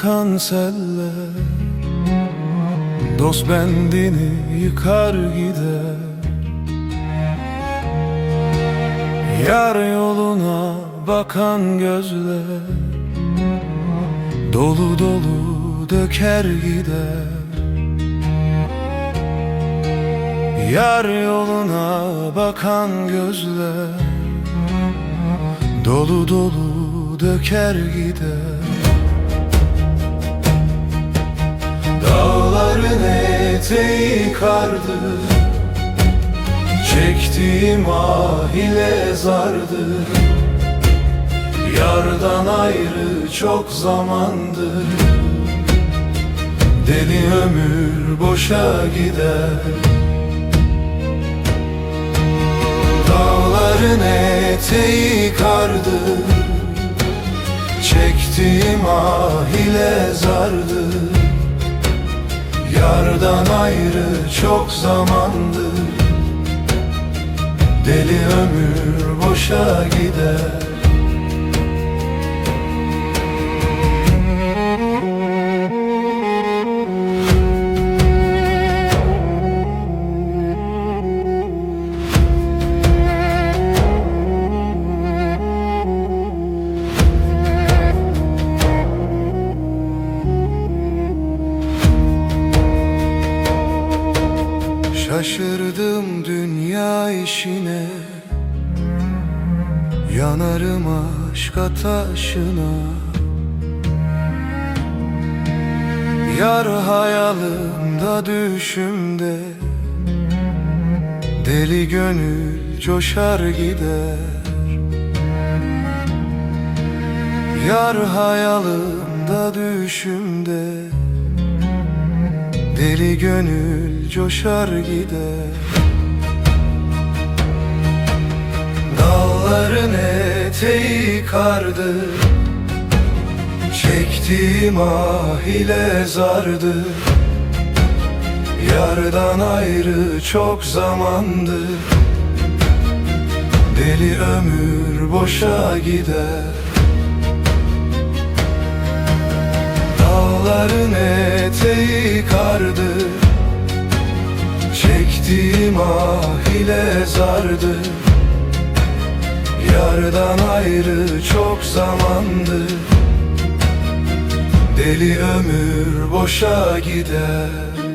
akan seller. Dost bendini yıkar gider. Yar yoluna bakan gözler. Dolu dolu döker gider. Yar yoluna bakan gözler. Dolu dolu döker gider eteği kardı Çektiğim ah ile zardı. Yardan ayrı çok zamandır Deli ömür boşa gider. Dağların eteği kardı Çektiğim ah ile zardı Yardan ayrı çok zamandır. Deli ömür boşa gider Şaşırdım dünya işine. Yanarım aşk ateşine Yar hayalimda düşümde. Deli gönül coşar gider. Yar hayalimda düşümde Deli gönül coşar gider. Dağların eteği kardı Çektiğim ah ile zardı Yardan ayrı çok zamandı Deli ömür boşa gider. Dağların eteği kardı. Çektiğim ah ile zardı. Yardan ayrı çok zamandı. Deli ömür boşa gider